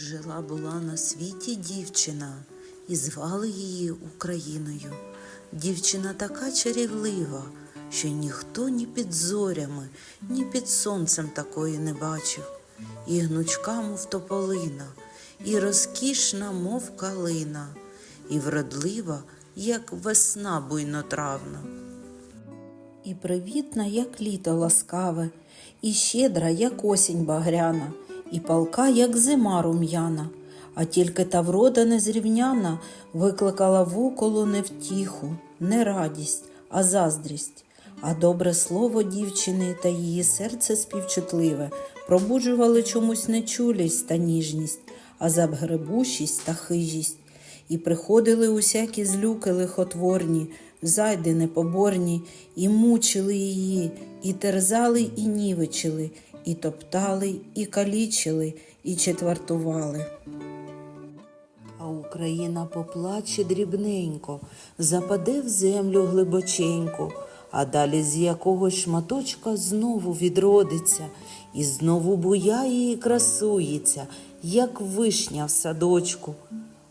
Жила була на світі дівчина, і звали її Україною. Дівчина така чарівлива, що ніхто ні під зорями, ні під сонцем такої не бачив. І гнучка, мов тополина, і розкішна, мов калина, і вродлива, як весна буйнотравна. І привітна, як літо ласкаве, і щедра, як осінь багряна, і палка, як зима рум'яна. А тільки та врода незрівняна викликала в уколу не втіху, не радість, а заздрість. А добре слово дівчини та її серце співчутливе пробуджували чомусь не чулість та ніжність, а загребущість та хижість. І приходили усякі злюки лихотворні, зайди непоборні, і мучили її, і терзали, і нівечили, і топтали, і калічили, і четвертували. А Україна поплаче дрібненько, западе в землю глибоченько, а далі з якогось шматочка знову відродиться, і знову буяє і красується, як вишня в садочку.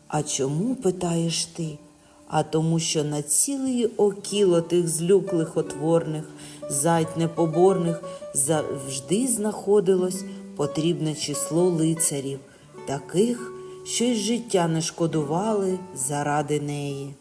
А чому, питаєш ти? А тому, що на цілий окіло тих злюклих отворних, зайд непоборних завжди знаходилось потрібне число лицарів, таких, що й життя не шкодували заради неї.